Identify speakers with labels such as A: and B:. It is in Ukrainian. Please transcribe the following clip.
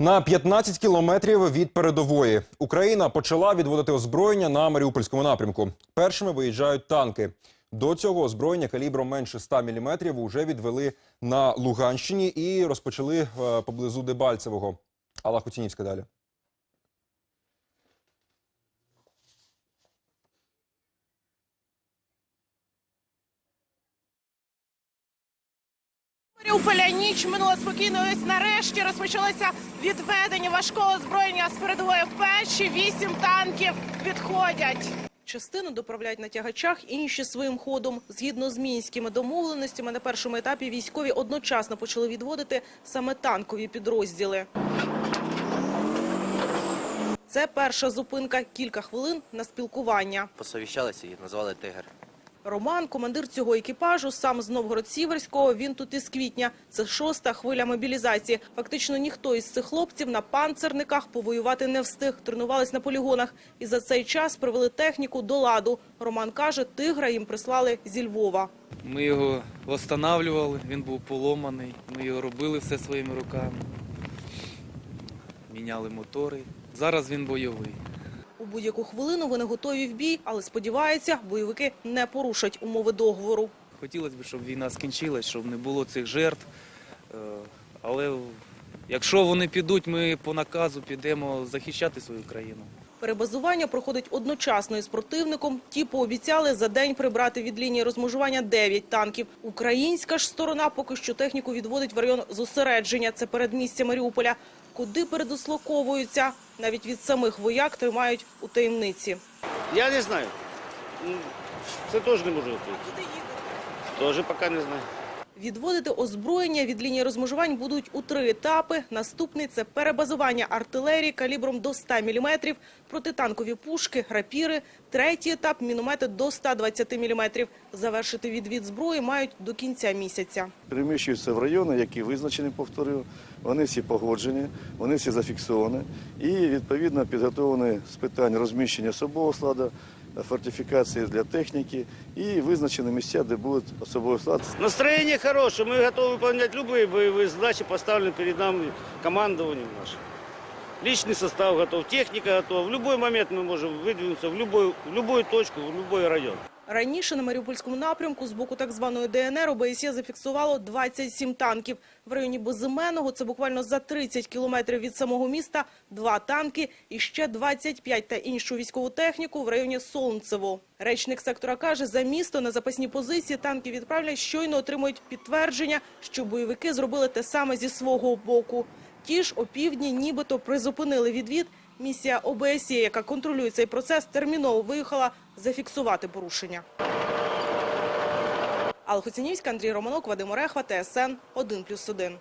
A: На 15 кілометрів від передової Україна почала відводити озброєння на Маріупольському напрямку. Першими виїжджають танки. До цього озброєння калібром менше 100 мм вже відвели на Луганщині і розпочали е, поблизу Дебальцевого. Алла Хутінівська далі.
B: Маріуполя ніч минула спокійно. Ось нарешті розпочалося відведення важкого озброєння з передової печі. Вісім танків відходять. Частину доправляють на тягачах, інші своїм ходом. Згідно з мінськими домовленостями, на першому етапі військові одночасно почали відводити саме танкові підрозділи. Це перша зупинка. Кілька хвилин на спілкування.
C: Посовіщалися і назвали тигр.
B: Роман, командир цього екіпажу, сам з Новгород-Сіверського. Він тут із квітня. Це шоста хвиля мобілізації. Фактично ніхто із цих хлопців на панцерниках повоювати не встиг. Тренувались на полігонах. І за цей час привели техніку до ладу. Роман каже, тигра їм прислали зі Львова.
D: Ми його встановлювали, він був поломаний. Ми його робили все своїми руками. Міняли мотори. Зараз він бойовий.
B: Будь-яку хвилину вони готові в бій, але сподіваються, бойовики не порушать умови договору.
D: Хотілося б, щоб війна скінчилась, щоб не було цих жертв. Е, Але якщо вони підуть, ми по наказу підемо захищати свою країну.
B: Перебазування проходить одночасно із противником. Ті пообіцяли за день прибрати від лінії розмежування 9 танків. Українська ж сторона поки що техніку відводить в район зосередження. Це передмістя Маріуполя. Куди передислоковуються, навіть від самих вояк тримають у таємниці.
E: Я не знаю. Це теж не можу відповісти. Теж поки не знаю.
B: Відводити озброєння від лінії розмежувань будуть у три етапи. Наступний – це перебазування артилерії калібром до 100 мм, протитанкові пушки, рапіри. Третій етап – міномети до 120 мм. Завершити відвід зброї мають до кінця місяця.
F: переміщуються в райони, які визначені, повторюю. Вони всі погоджені, вони всі зафіксовані і відповідно підготовлені з питань розміщення особового складу, фортифікації для техніки і визначені місця, де буде особовий склад.
E: Настроєння хороше, ми готові виконувати будь-які бойові задачі, поставлені перед нами командуванням нашим. Личный состав готов, техника готова. В будь-який момент ми можемо видвинутися в будь-яку точку, в будь-який район.
B: Раніше на Маріупольському напрямку з боку так званої ДНР ОБСЄ зафіксувало 27 танків. В районі Безименного, це буквально за 30 кілометрів від самого міста, два танки і ще 25 та іншу військову техніку в районі Солнцево. Речник сектора каже, за місто на запасні позиції танки відправлять, щойно отримують підтвердження, що бойовики зробили те саме зі свого боку. Ті ж опівдні нібито призупинили відвід. Місія ОБСЄ, яка контролює цей процес, терміново виїхала зафіксувати порушення. Алла Хоцінівська, Андрій Романок, Вадим Орехва, ТСН 1+,1.